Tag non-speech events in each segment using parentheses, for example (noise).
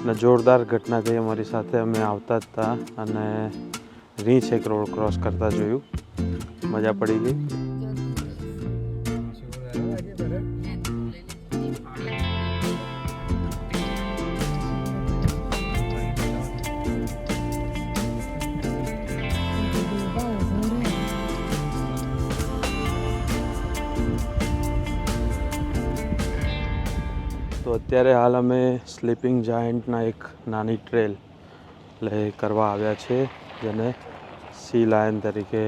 અને જોરદાર ઘટના થઈ અમારી સાથે. અમે આવતા જ હતા અને રીંછ એક રોડ ક્રોસ કરતા જોયું. મજા પડી ગઈ. અત્યારે હાલ અમે સ્લીપિંગ જાયન્ટના એક નાની ટ્રેલ એટલે કરવા આવ્યા છે, જેને સી લાયન તરીકે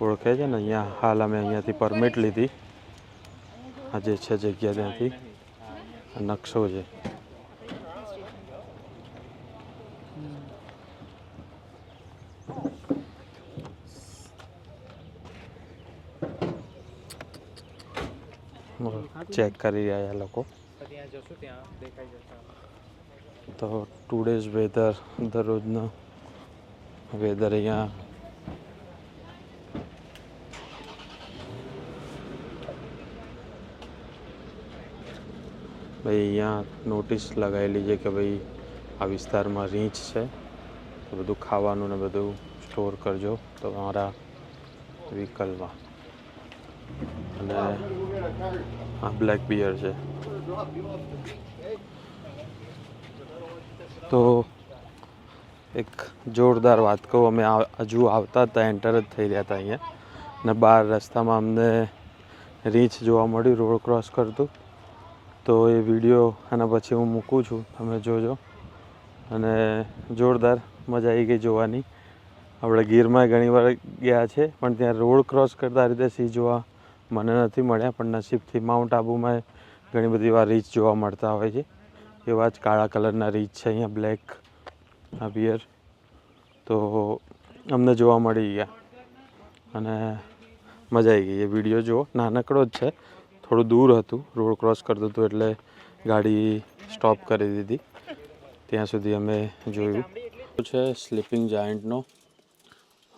ઓળખે છે ને. અહીંયા હાલ અમે અહીંયાથી પરમિટ લીધી. આ જે છે જગ્યા ત્યાંથી. નકશો છે. ચેક કરી રહ્યા લોકો. તો ટુ ડેઝ વેધર દરરોજનો વેધર અહીંયા. ભાઈ, અહીંયા નોટિસ લગાવેલી છે કે ભાઈ, આ વિસ્તારમાં રીંછ છે. તો બધું ખાવાનું ને બધું સ્ટોર કરજો. તમારા વ્હીકલમાં અને આ બ્લેક બિયર છે. તો એક જોરદાર વાત કહું, અમે હજુ આવતા હતા એન્ટર જ થઈ રહ્યા હતા અહીંયા. ને બહાર રસ્તામાં અમને રીંછ જોવા મળ્યું રોડ ક્રોસ કરતું. તો એ વીડિયો આના પછી હું મૂકું છું, તમે જોજો. અને જોરદાર મજા આવી ગઈ જોવાની. આપણે ગીરમાં ઘણી વાર ગયા છે, પણ ત્યાં રોડ ક્રોસ કરતા રીતે સિંહ જોવા મને નથી મળ્યા, પણ નસીબથી માઉન્ટ આબુમાં ઘણી બધી વાર રીચ જોવા મળતા હોય છે. એવા જ કાળા કલરના રીચ છે અહીંયા બ્લેક આ બિયર તો અમને જોવા મળી ગયા. અને મજા આવી ગઈ. એ વીડિયો જુઓ. નાનકડો જ છે. થોડું દૂર હતું. રોડ ક્રોસ કરતું હતું એટલે ગાડી સ્ટોપ કરી દીધી. ત્યાં સુધી અમે જોયું. છે? સ્લીપિંગ જાયન્ટનો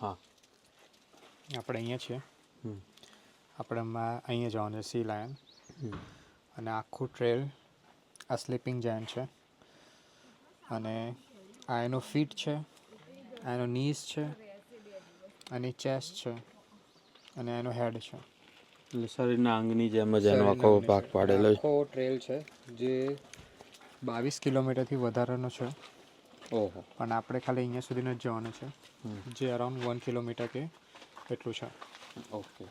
હા. આપણે અહીંયા છીએ. આપણે અહીંયા જવાનું સી લાયન. અને આખું ટ્રેલ આ સ્લીપિંગ જાયન્ટ છે. અને આ એનો ફીટ છે આ એનો નીસ છે આની ચેસ્ટ છે અને એનો હેડ છે. એટલે શરીરના અંગની જેમ જ એનો આખો ભાગ પાડેલો છે. આખો ટ્રેલ છે જે બાવીસ કિલોમીટરથી વધારાનો છે. ઓહો. પણ આપણે ખાલી અહીંયા સુધીનો જ જવાનું છે જે અરાઉન્ડ વન કિલોમીટર કે એટલું છે. ઓકે.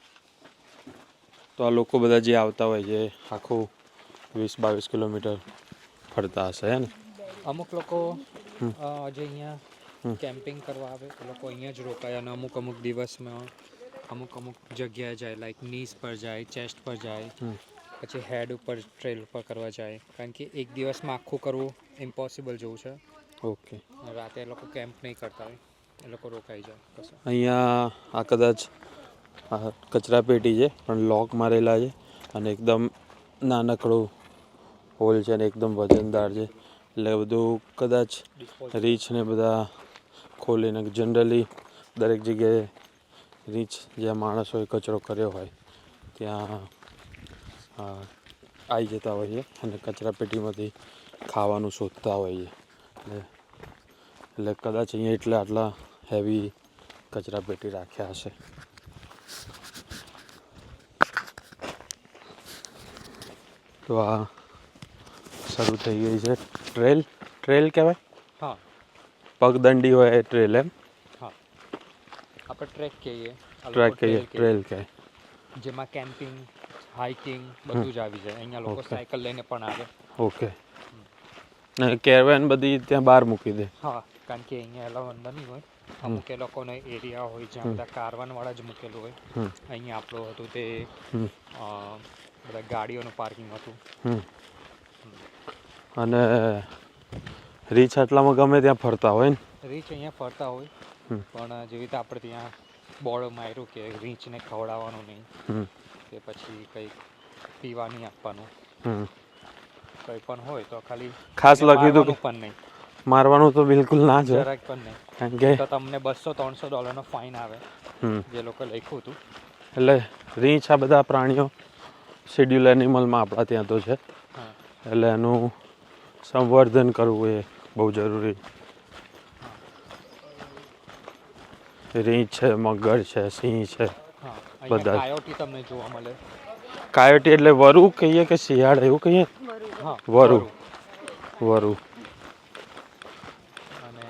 તો આ લોકો બધા જે આવતા હોય છે આખું વીસ બાવીસ કિલોમીટર ફરતા હશે હે ને? અમુક લોકો જે અહીંયા કેમ્પિંગ કરવા આવે એ લોકો અહીંયા જ રોકાય અને અમુક અમુક દિવસમાં અમુક અમુક જગ્યાએ જાય લાઈક નીસ પર જાય ચેસ્ટ પર જાય પછી હેડ ઉપર ટ્રેલ ઉપર કરવા જાય. કારણ કે એક દિવસમાં આખું કરવું ઇમ્પોસિબલ જેવું છે. ઓકે. રાતે એ લોકો કેમ્પ નહીં કરતા હોય એ લોકો રોકાઈ જાય અહીંયા આ કદાચ કચરા પેટી છે પણ લોક મારેલા છે અને એકદમ નાનકડું હોલ છે ને એકદમ વજનદાર છે. એટલે બધું કદાચ રીચ ને બધા ખોલીને જનરલી દરેક જગ્યાએ રીચ જ્યાં માણસોએ કચરો કર્યો હોય ત્યાં આવી જતા હોય છે અને કચરા પેટીમાંથી ખાવાનું શોધતા હોય છે એટલે એટલે કદાચ અહીંયા એટલે આટલા હેવી કચરા પેટી રાખ્યા હશે. તો આ શરૂ થઈ ગઈ છે. ટ્રેલ ટ્રેલ કહેવાય? હા. પગદંડી હોય એ ટ્રેલ એમ? હા. આપણે ટ્રેક કહીએ. ટ્રેક કહીએ ટ્રેલ કહે જેમાં કેમ્પિંગ હાઇકિંગ બધું જ આવી જાય. અહીંયા લોકો. સાયકલ લઈને પણ આવે. ઓકે. ને કેરવેન બધી ત્યાં બહાર મૂકી દે. હા કારણ કે અહીંયા એલાવ અંદર નહીં હોય. અમુક એ લોકોનો એરિયા હોય જ્યાં બધા કારવાન વાળા જ મૂકેલું હોય. અહીંયા આપણું હતું તે બધા ગાડીઓનું પાર્કિંગ હતું. અને રીચ આટલામાં ગમે ત્યાં ફરતા હોય ને? રીચ અહીંયા ફરતા હોય. પણ જેવી રીતે આપણે ત્યાં બોર્ડ માર્યું કે રીંછને ખવડાવવાનું નહીં કે પછી કંઈક પીવા નહીં આપવાનું કંઈ પણ હોય તો ખાલી ખાસ લખી કે પણ નહીં. મારવાનું તો બિલકુલ ના જ જરાક પણ નહીં. કારણ કે તો તમને બસો ત્રણસો ડોલરનો ફાઇન આવે જે લોકો લખ્યું હતું. એટલે રીંછ આ બધા પ્રાણીઓ શેડ્યુલ એનિમલમાં આપણા ત્યાં તો છે. એટલે એનું સંવર્ધન કરવું એ બહુ જરૂરી. રીંછ છે મગર છે સિંહ છે બધા. તમને જોવા મળે. કાયોટી એટલે વરુ કહીએ કે શિયાળ એવું કહીએ? હા વરુ. વરુ. અને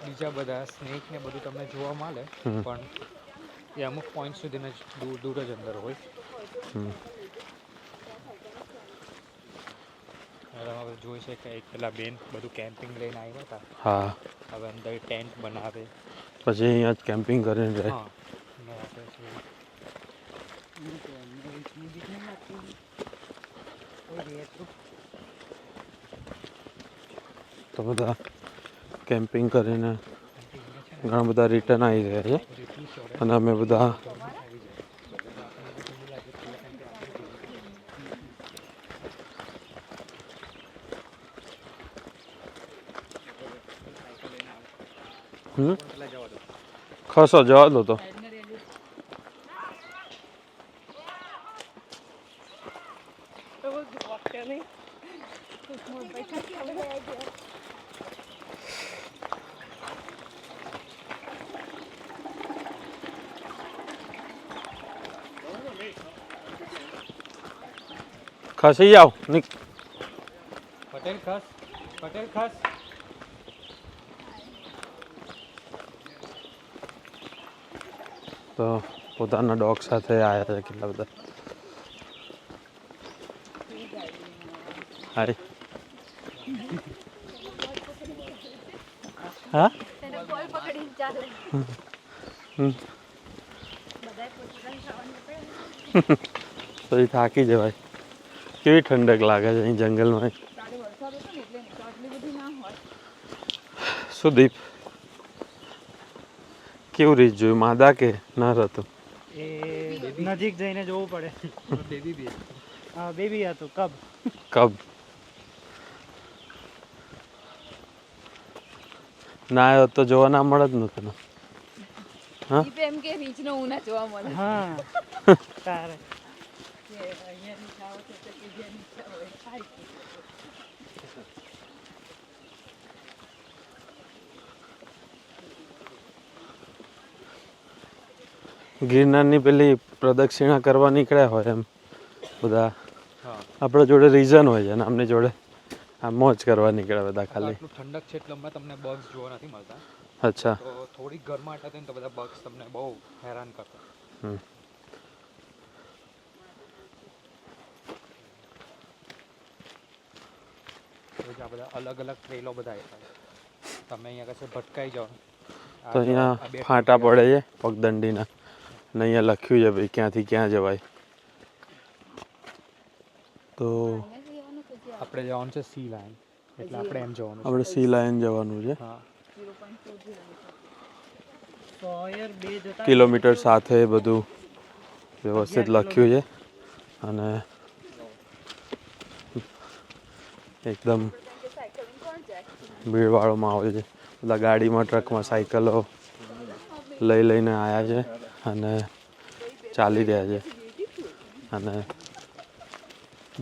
બીજા બધા સ્નેક ને બધું તમને જોવા મળે પણ એ અમુક પોઈન્ટ સુધીને દૂર દૂર જ અંદર હોય હમ. અને તમે હવે જોઈ છે કે એક પેલા બેન બધું કેમ્પિંગ લઈને આવ્યા હતા. હા. હવે અંદર ટેન્ટ બનાવે. પછી અહીંયા જ કેમ્પિંગ કરીને રહે તો બધા કેમ્પિંગ કરીને ઘણા બધા રિટર્ન આવી ગયા છે. અને અમે બધા ખસો જવા દો તો. ખસી જાઓ પટેલ ખસ પટેલ ખાસ. તો પોતાના ડોગ સાથે આવ્યા છે કેટલા બધા હાય હા તેને બોલ પકડી ચાલે હમ. બધાય પોતપોતાનું ખાવાનું પકડે તો એ થાકી જવાય કેવી ઠંડક લાગે છે અહીં જંગલમાં કાલે વરસાદ હતો ને એટલે નહીં તો આટલી બધી ના હોય સુદીપ કેવું રીત જોયું? માદા કે નર હતું? એ નજીક જઈને જોવું પડે. બેબી બી હા બેબી હતું કબ. કબ? ના આવ્યો તો જોવા ના મળે જ નતું હા? એમ કે જોવા મળે. હા (laughs) તારે કે અહીંયા રીંછ આવે છે તો કે જ્યાં રીંછ હોય ખાય છે. ગિરનારની પેલી પ્રદક્ષિણા કરવા નીકળ્યા હોય એમ. બધા આપણા જોડે રીઝન હોય છે અને આમની જોડે. આ મોજ કરવા નીકળ્યા બધા ખાલી. ઠંડક છે એટલે હમણાં તમને બગ્સ જોવા નથી મળતા. અચ્છા. થોડી ગરમાટ હતી ને તો બધા બગ્સ તમને બહુ હેરાન કરતા. બધા અલગ અલગ ટ્રેલો બધા તમે અહીંયા કશે ભટકાઈ જાઓ. તો અહીંયા ફાંટા પડે છે પગદંડીના. અને અહીંયા લખ્યું છે ભાઈ ક્યાંથી ક્યાં જવાય. તો આપણે જવાનું છે સી લાઈન એટલે આપણે એમ જવાનું આપણે સી લાઈન જવાનું છે. છે હા. 0.4 સોયર બે જતા કિલોમીટર સાથે બધું વ્યવસ્થિત લખ્યું છે. અને એકદમ ભીડવાળો માહોલ છે. બધા ગાડીમાં ટ્રકમાં સાયકલો લઈ લઈને આવ્યા છે અને ચાલી રહ્યા છે અને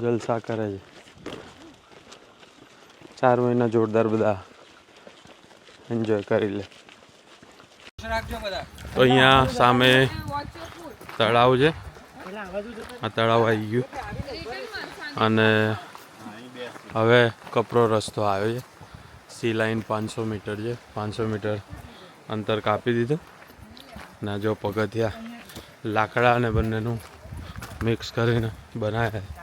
જલસા કરે છે. ચાર મહિના જોરદાર બધા એન્જોય કરી લે. તો અહીંયા સામે તળાવ છે. આ તળાવ આવી ગયું. અને હવે કપરો રસ્તો આવ્યો છે. સી લાઈન પાંચસો મીટર છે. પાંચસો મીટર અંતર કાપી દીધું. ને, જો પગથિયા, લાકડા અને બંનેનું મિક્સ કરીને બનાવ્યા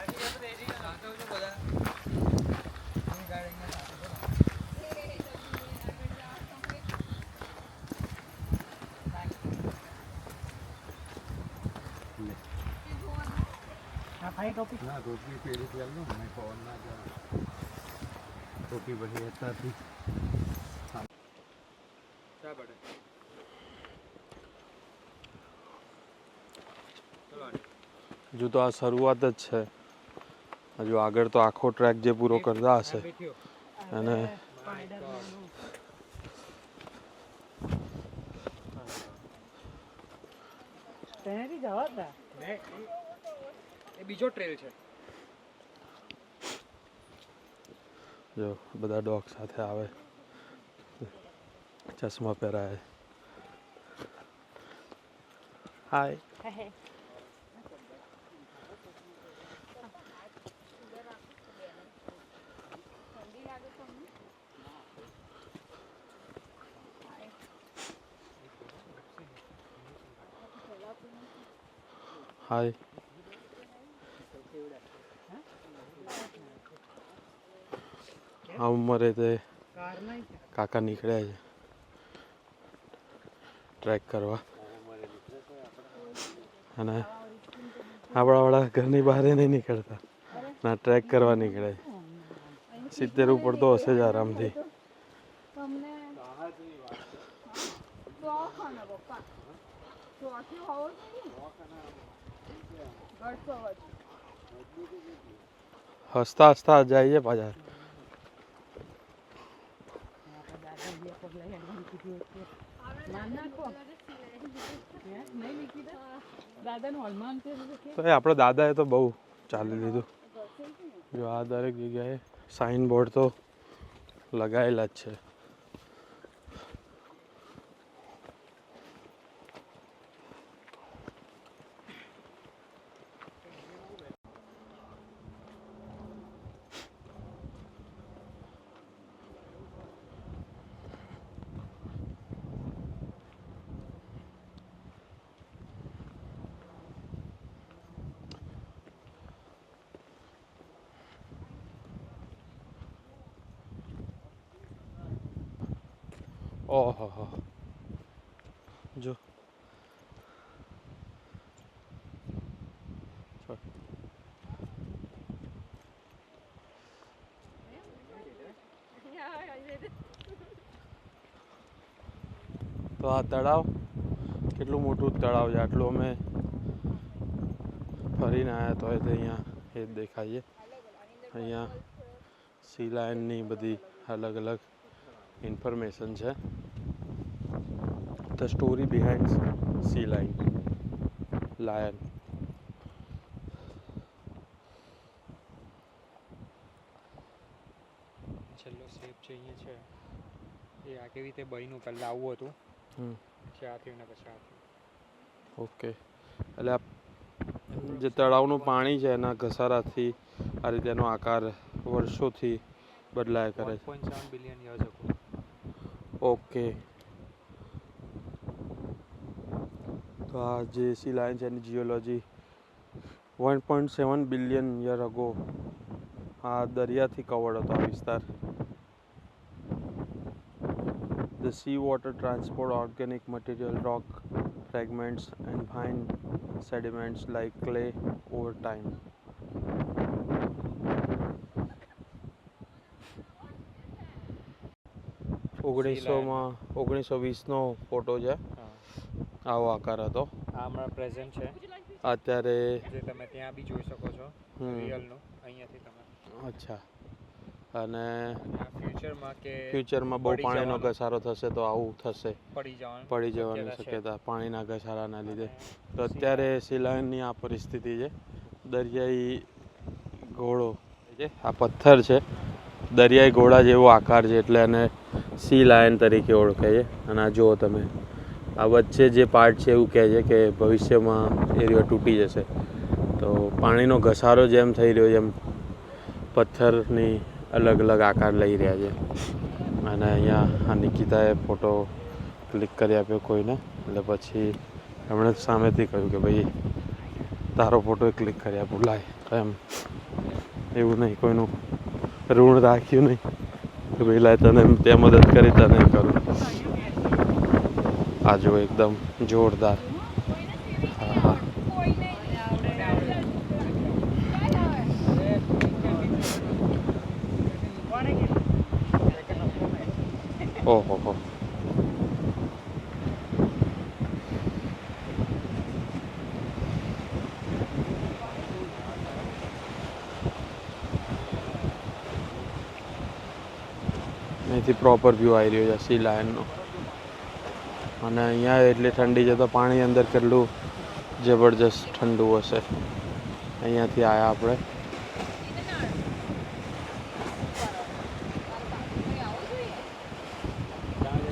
ટોપી પહેરી ચાલુ મેં ફોન ના ચાલે. ટોપી પછી અત્યારથી હજુ તો આ શરૂઆત જ છે. હજુ આગળ તો આખો ટ્રેક જે પૂરો કરતા હશે. અને બીજો ટ્રેલ છે. જો બધા ડોગ સાથે આવે. ચશ્મા પહેરાય. હાય હાય આ ઉંમરે તે કાકા નીકળ્યા છે. ટ્રેક કરવા. અને આપણાવાળા ઘરની બહાર નહીં નીકળતા. ના ટ્રેક કરવા નીકળે છે. સિત્તેર ઉપર તો હશે જ આરામથી. હસતા હસતા જાય છે પાછા દાદા બે પગલા હેડવાનું કીધું એટલે માન નાખો હે? નહીં નીકળી દાદાનું હલમાન છે એટલે તો એ આપણા દાદાએ તો બહુ ચાલી લીધું. જો આ દરેક જગ્યાએ સાઇન બોર્ડ તો લગાવેલા જ છે. ઓહો જો. તો આ તળાવ, કેટલું મોટું તળાવ છે, આટલું અમે ફરીને આવ્યા તો અહીંયા એ જ દેખાઈએ. અહીંયા સી લાયનની બધી અલગ અલગ ઇન્ફોર્મેશન છે. The story behind sea line lion છેલ્લો સ્ટેપ છે અહીંયા છે એ આ કેવી રીતે બહીનું પહેલાં આવવું હતું. પછી આ થયું ને પછી આ થયું ઓકે એટલે આ જે તળાવનું પાણી છે એના ઘસારાથી આ રીતે એનો આકાર વર્ષોથી બદલાયા કરે છે. બિલિયન યર્સ ઓકે તો આ જે સી લાયન છે એની geology one point seven billion year ago આ દરિયાથી કવર્ડ હતો આ વિસ્તાર The seawater transport organic material, rock fragments, and fine sediments like clay over time. ઓગણીસોમાં ઓગણીસો વીસનો ફોટો છે. આવો આકાર હતો. આમાં હમણાં પ્રેઝન્ટ છે. અત્યારે જે તમે ત્યાં બી જોઈ શકો છો. રિયલનું અહીંયાથી તમે. અચ્છા. અને ફ્યુચરમાં કે ફ્યુચરમાં બહુ પાણીનો ઘસારો થશે તો આવું થશે. પડી જવાનું? પડી જવાની શક્યતા પાણીના ઘસારાના લીધે. તો અત્યારે શિલાયનની આ પરિસ્થિતિ છે. દરિયાઈ ઘોડો છે આ પથ્થર છે. દરિયાઈ ઘોડા જેવો આકાર છે એટલે એને સી લાયન તરીકે ઓળખે છે. અને આ જુઓ તમે, આ વચ્ચે જે પાર્ટ છે એવું કહે છે કે ભવિષ્યમાં એરિયો તૂટી જશે. તો પાણીનો ઘસારો જેમ થઈ રહ્યો છે એમ પથ્થરની અલગ અલગ આકાર લઈ રહ્યા છે. અને અહીંયા આ નિકિતાએ ફોટો ક્લિક કરી આપ્યો કોઈને. એટલે પછી એમણે સામેથી કહ્યું કે ભાઈ, તારો ફોટો ક્લિક કરી આપું લાય એમ, એવું નહીં, કોઈનું ઋણ રાખ્યું નહીં. ભાઈ લાય તને તે મદદ કરી, તને કરું. આ જો એકદમ જોરદાર. ઓહો, હો. અહીંથી પ્રોપર વ્યૂ આવી રહ્યો છે સી લાયનનો અને અહીંયા એટલી ઠંડી છે તો પાણી અંદર કેટલું જબરજસ્ત ઠંડુ હશે. અહીંયાથી આવ્યા આપણે.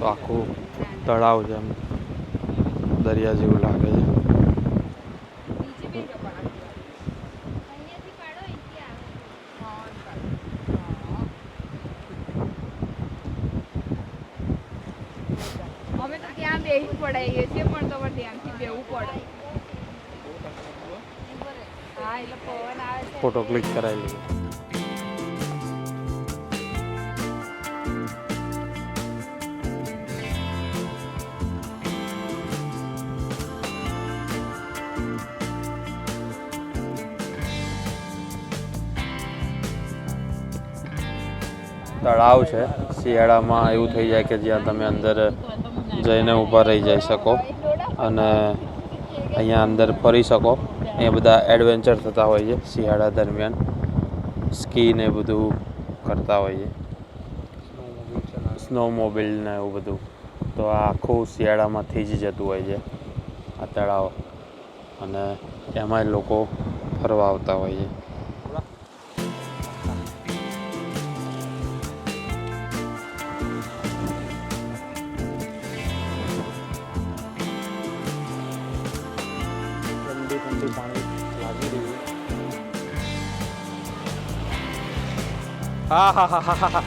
આખું તળાવ છે એમ. દરિયા જેવું લાગે છે. ફોટો ક્લિક કરાવી લઈએ તળાવ છે. શિયાળામાં એવું થઈ જાય કે જ્યાં તમે અંદર જઈને ઊભા રહી જઈ શકો. અને અહીંયા અંદર ફરી શકો. અહીંયા બધા એડવેન્ચર થતા હોય છે, શિયાળા દરમિયાન. સ્કી ને બધું કરતા હોઈએ સ્નો મોબિલ ને એવું બધું. તો આ આખું શિયાળામાંથી જ જતું હોય છે, આ તળાવ. અને એમાંય લોકો ફરવા આવતા હોય છે. હા હા હા હા હા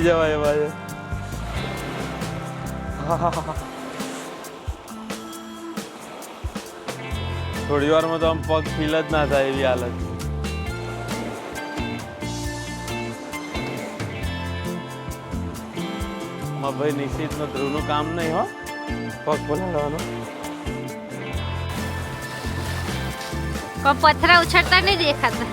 જવાય એમાં છે તો આમ પગ ફીલ જ ના થાય એવી હાલત. ભાઈ નિશ્ચિતમાં ધ્રુવનું કામ નહીં હો. પગ પલાળવાનું પણ પથરા ઉછળતા નહીં દેખાતા.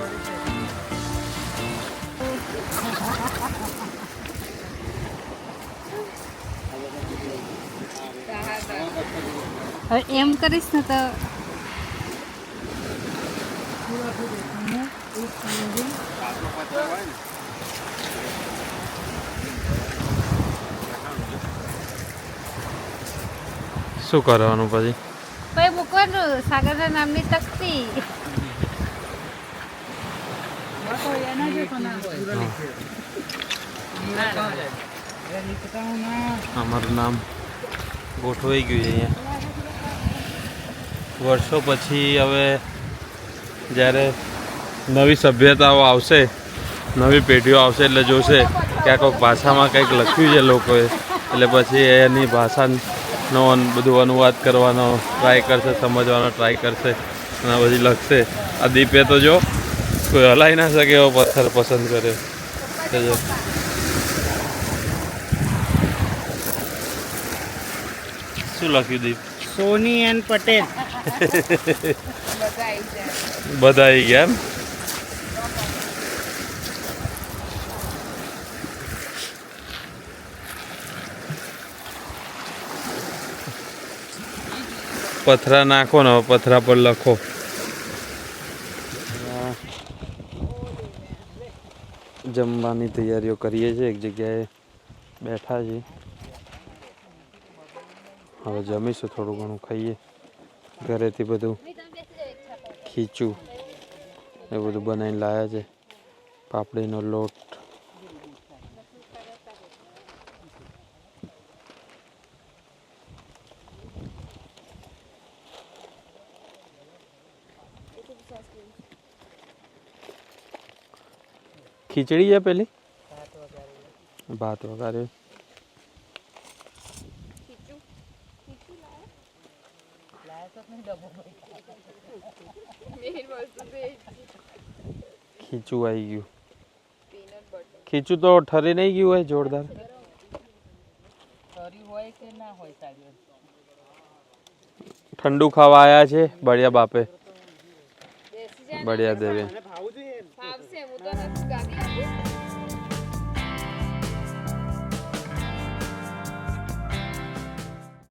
હવે એમ કરીશ ને તો શું કરવાનું પછી? ભાઈ સાગરના નામની તકતી અમારું નામ ગોઠવાઈ ગયું છે અહીંયા. વર્ષો પછી હવે જ્યારે નવી સભ્યતાઓ આવશે, નવી પેઢીઓ આવશે એટલે જોશે કે આ કોઈક ભાષામાં કંઈક લખ્યું છે લોકોએ. એટલે પછી એની ભાષાનો અન- બધું અનુવાદ કરવાનો ટ્રાય કરશે સમજવાનો ટ્રાય કરશે અને પછી લખશે. આ દીપે તો જો કોઈ હલાઈ ના શકે એવો પથ્થર પસંદ કર્યો. તો જો. શું લખ્યું દીપ? સોની એન પટેલ. બધા બધા આવી ગયા એમ? પથરા નાખો ને હવે પથરા પર લખો. જમવાની તૈયારીઓ કરીએ છીએ. એક જગ્યાએ બેઠા છીએ. હવે જમીશું થોડું ઘણું ખાઈએ. ઘરેથી બધું ખીચું એ બધું બનાવીને લાવ્યા છે. પાપડીનો લોટ ખીચડી છે પેલી ભાત વઘારે મેઇન વસ્તુ તો એ જ ખીચું આવી ગયું peanut butter. ખીચું તો ઠરી નહીં ગયું હોય જોરદાર ફરી હોય કે ના હોય સાડી ઠંડુ ખાવા આયા છે બળિયા બાપે બેસી જાય ને બળિયા દેવે